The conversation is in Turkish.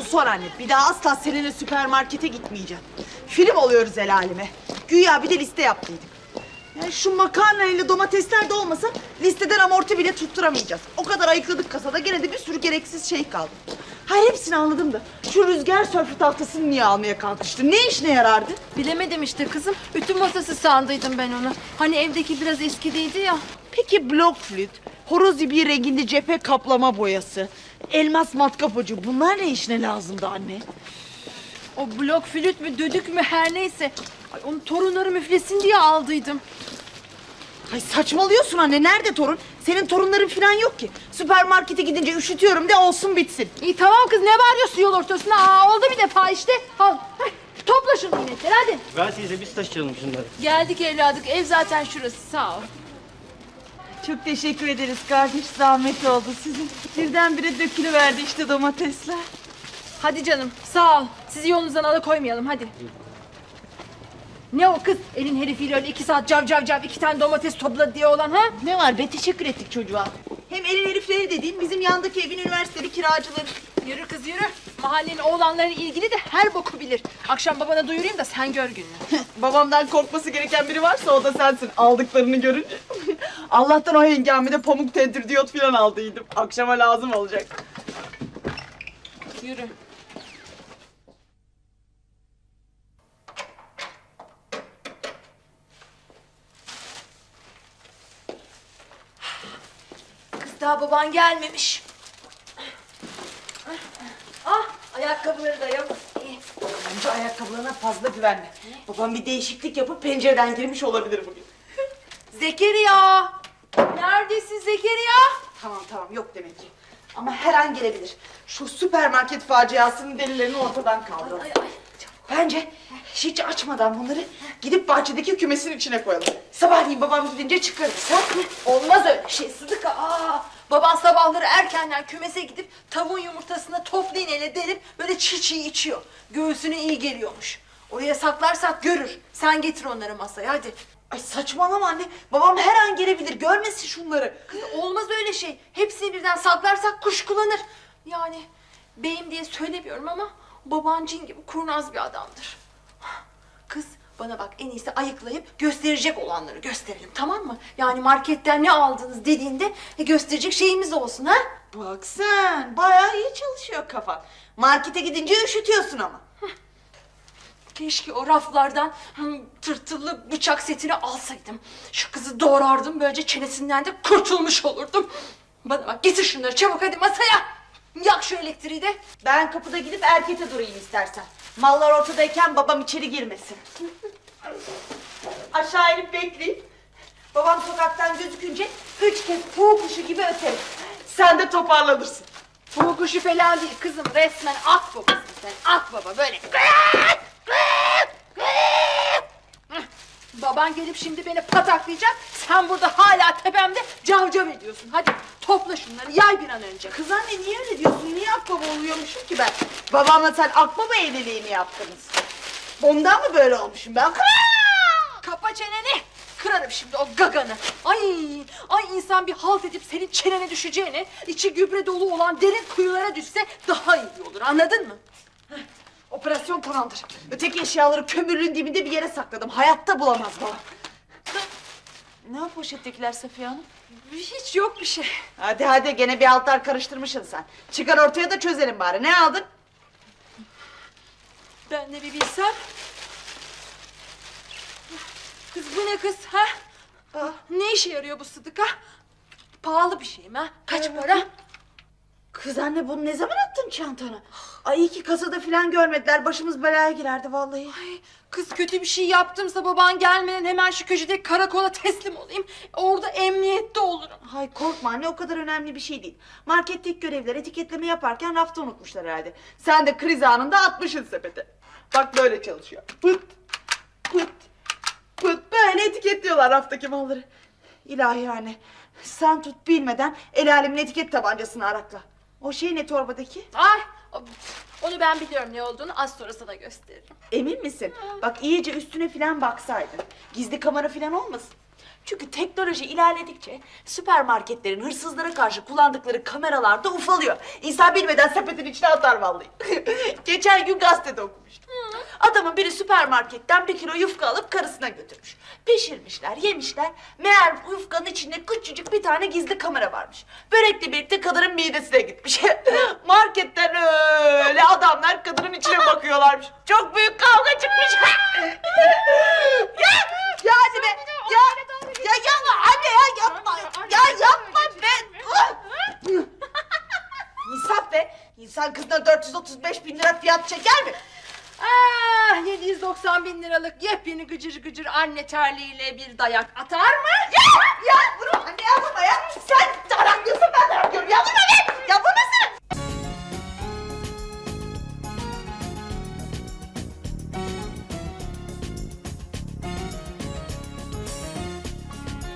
Bu son anne. Bir daha asla seninle süpermarkete gitmeyeceğim. Film oluyoruz el aleme. Güya bir de liste yaptıydık. Yani şu makarna ile domatesler de olmasa listeden amorti bile tutturamayacağız. O kadar ayıkladık kasada gene de bir sürü gereksiz şey kaldı. Hayır hepsini anladım da şu rüzgar sörfü tahtasını niye almaya kalkıştın? Ne işine yarardı? Bilemedim işte kızım. Ütü masası sandıydım ben onu. Hani evdeki biraz eskidiydi ya. Peki blok flüt, horoz ibriği renginde cephe kaplama boyası, elmas matkap ucu bunlar ne işine lazımdı anne? O blok flüt mü düdük mü her neyse. Ay, onu torunları müflesin diye aldıydım. Ay saçmalıyorsun anne. Nerede torun? Senin torunların falan yok ki. Süpermarkete gidince üşütüyorum de olsun bitsin. İyi tamam kız ne bağırıyorsun yol ortasına? Aa, oldu bir defa işte. Al. Heh, topla şu minnetleri hadi. Ver teyze biz taşıyalım şunları. Geldik evladık. Ev zaten şurası sağ ol. Çok teşekkür ederiz kardeş. Zahmet oldu sizin. Birdenbire dökülüverdi işte domatesler. Hadi canım sağ ol. Sizi yolunuzdan alıkoymayalım hadi. Ne o kız? Elin herifiyle öyle iki saat cav cav cav iki tane domates topladı diye olan ha? Ne var be teşekkür ettik çocuğa. Hem elin herifleri dediğim bizim yandaki evin üniversiteli kiracıları. Yürü kız yürü. Mahallenin oğlanların ilgili de her boku bilir. Akşam babana duyurayım da sen gör gününü. Babamdan korkması gereken biri varsa o da sensin aldıklarını görünce. Allah'tan o hengamede pamuk tentir diyot falan aldıydım. Akşama lazım olacak. Yürü. Kız daha baban gelmemiş. Ah ayakkabıları da yok. İyi. Bence ayakkabılarına fazla güvenme. Babam bir değişiklik yapıp pencereden girmiş olabilir bugün. Zekeriya! Neredesin Zekeriya? Tamam tamam yok demek ki. Ama her an gelebilir. Şu süpermarket faciasının delilerini ortadan kaldıralım. Ay, ay, Bence hiç açmadan bunları gidip bahçedeki kümesin içine koyalım. Sabahleyin babam gidince çıkarırız ha? Olmaz öyle şey Sıdıka. Aa, baban sabahları erkenden kümese gidip tavuğun yumurtasını top iğneyle delip böyle çiğ çiğ içiyor. Göğsüne iyi geliyormuş. Oraya saklarsak görür. Sen getir onları masaya hadi. Ay saçmalama anne. Babam her an gelebilir. Görmesin şunları. Kız olmaz öyle şey. Hepsini birden saklarsak kuşkulanır. Yani beyim diye söylemiyorum ama baban cin gibi kurnaz bir adamdır. Kız bana bak en iyisi ayıklayıp gösterecek olanları gösterelim tamam mı? Yani marketten ne aldınız dediğinde e, gösterecek şeyimiz olsun ha? Bak sen bayağı iyi çalışıyor kafan. Markete gidince üşütüyorsun ama. Keşke o raflardan hı, tırtıllı bıçak setini alsaydım. Şu kızı doğrardım böylece çenesinden de kurtulmuş olurdum. Bana bak getir şunları çabuk hadi masaya. Yak şu elektriği de. Ben kapıda gidip erkete durayım istersen. Mallar ortadayken babam içeri girmesin. Aşağı inip bekleyeyim. Babam sokaktan gözükünce üç kez kuğu kuşu gibi öterim. Sen de toparlanırsın. Bu kuşu falan değil kızım resmen at babasın sen at baba böyle. Baban gelip şimdi beni pataklayacak. Sen burada hala tepemde cavcav ediyorsun. Hadi topla şunları yay bir an önce. Kız anne niye öyle diyorsun? Niye akbaba oluyormuşum ki ben? Babamla sen akbaba evliliği mi yaptınız? Ondan mı böyle olmuşum ben? Kapa çeneni. Kırarım şimdi o gaganı. Ay, ay insan bir halt edip senin çenene düşeceğine içi gübre dolu olan derin kuyulara düşse daha iyi olur. Anladın mı? Operasyon tamamdır. Öteki eşyaları kömürlüğün dibinde bir yere sakladım. Hayatta bulamaz baba. Ne o poşettekiler Safiye Hanım? Hiç yok bir şey. Hadi hadi gene bir altlar karıştırmışsın sen. Çıkar ortaya da çözelim bari. Ne aldın? Ben de bir bilsem. Kız bu ne kız ha? Aa, Ne işe yarıyor bu sıdıka? Pahalı bir şey mi ha? Kaç para? Kız anne bunu ne zaman attın çantana? Ay iyi ki kasada falan görmediler. Başımız belaya girerdi vallahi. Ay, kız kötü bir şey yaptımsa baban gelmeden hemen şu köşedeki karakola teslim olayım. Orada emniyette olurum. Hay korkma anne o kadar önemli bir şey değil. Marketteki görevliler etiketleme yaparken rafta unutmuşlar herhalde. Sen de kriz anında atmışsın sepete. Bak böyle çalışıyor. Pıt pıt pıt böyle etiketliyorlar raftaki malları. İlahi anne sen tut bilmeden el alemin etiket tabancasını arakla. O şey ne torbadaki? Ay onu ben biliyorum ne olduğunu az sonra sana gösteririm. Emin misin? Bak iyice üstüne filan baksaydın. Gizli kamera filan olmasın. Çünkü teknoloji ilerledikçe süpermarketlerin hırsızlara karşı kullandıkları kameralar da ufalıyor. İnsan bilmeden sepetin içine atar vallahi. Geçen gün gazetede okumuştum. Adamın biri süpermarketten bir kilo yufka alıp karısına götürmüş. Pişirmişler, yemişler. Meğer yufkanın içinde küçücük bir tane gizli kamera varmış. Börekle birlikte kadının midesine gitmiş. Marketten öyle adamlar kadının içine bakıyorlarmış. Çok büyük kavga çıkmış. ya, ya hadi be. Ya, ya yapma anne ya yapma. Ya yapma be. İnsaf be. İnsan kızına 435 bin lira fiyat çeker mi? Ah 790 bin liralık yepyeni gıcır gıcır anne terliğiyle bir dayak atar mı? Ya, ya bunu anneye bu dayak. Sen dayak diyorsun ben dayak diyorum. Ya bu ne? Ya bu